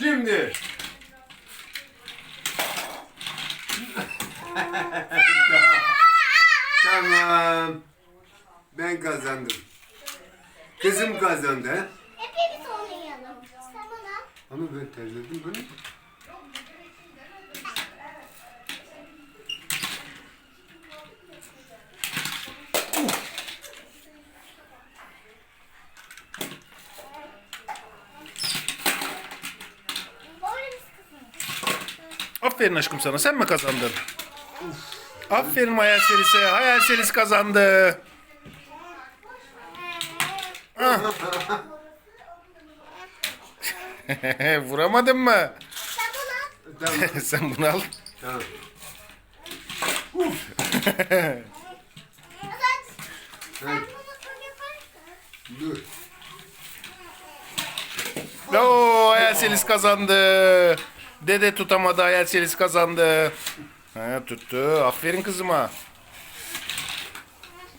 Şimdi. tamam. Ben kazandım. Kızım kazandı. Hepimiz oynayalım. Sen bana. Ama ben terledim böyle. Aferin aşkım sana. Sen mi kazandın? Aferin Hayal Selisi. Hayal Selis kazandı. Ah. Vuramadın mı? Sen bana. Tamam. Sen bunu al. tamam. Sen. Dur. Oo, Hayal Selis kazandı. Dede tutamadı. Hayal Selis kazandı. Ha, tuttu. Aferin kızıma.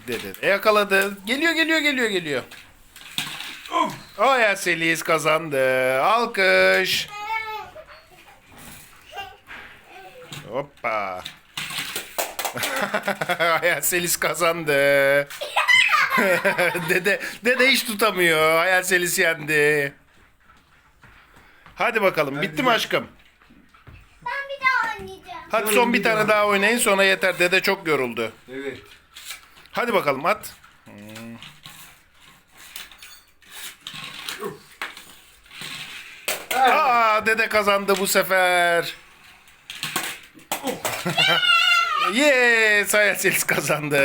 Dede de yakaladı. Geliyor geliyor geliyor geliyor. O Hayal Selis kazandı. Alkış. Hoppa. Hayal Selis kazandı. dede, dede hiç tutamıyor. Hayal Selis yendi. Hadi bakalım. Bitti mi aşkım? Ben bir daha oynayacağım. Hadi son bir tane daha. daha oynayın sonra yeter. Dede çok yoruldu. Evet. Hadi bakalım at. Aa dede kazandı bu sefer. yes, Hayal Selis kazandı.